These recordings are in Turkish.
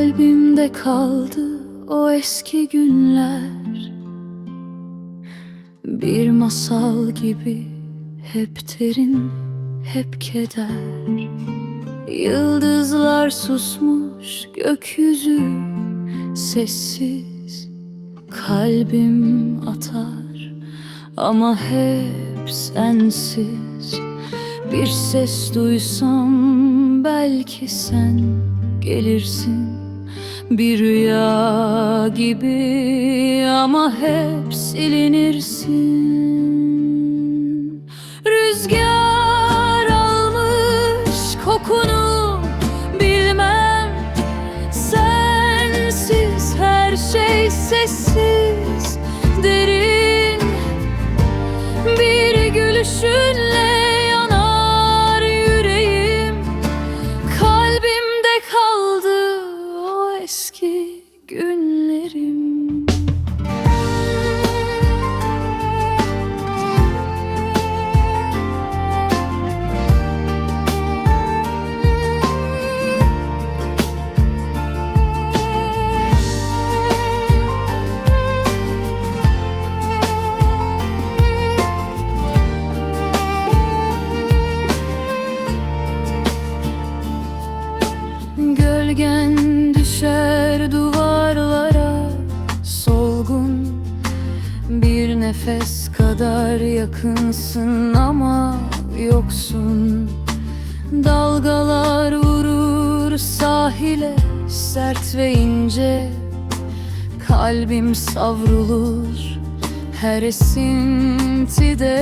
Kalbimde kaldı o eski günler. Bir masal gibi hep derin, hep keder. Yıldızlar susmuş gökyüzü sessiz Kalbim atar. Ama hep sensiz Bir ses duysam belki sen gelirsin Bir rüya gibi ama hep silinirsin. Rüzgar almış kokunu bilmem. Sensiz her şey sessiz günlerim. Gölgen nefes kadar yakınsın ama yoksun. Dalgalar vurur sahile sert ve ince. Kalbim savrulur her esintide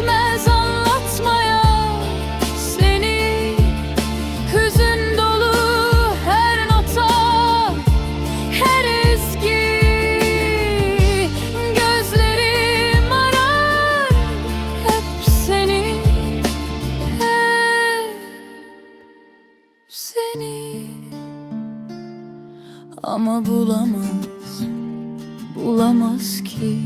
yetmez anlatmaya. Seni Hüzün dolu her nota, her ezgi. Gözlerim arar hep seni, hep seni. Ama bulamaz, bulamaz ki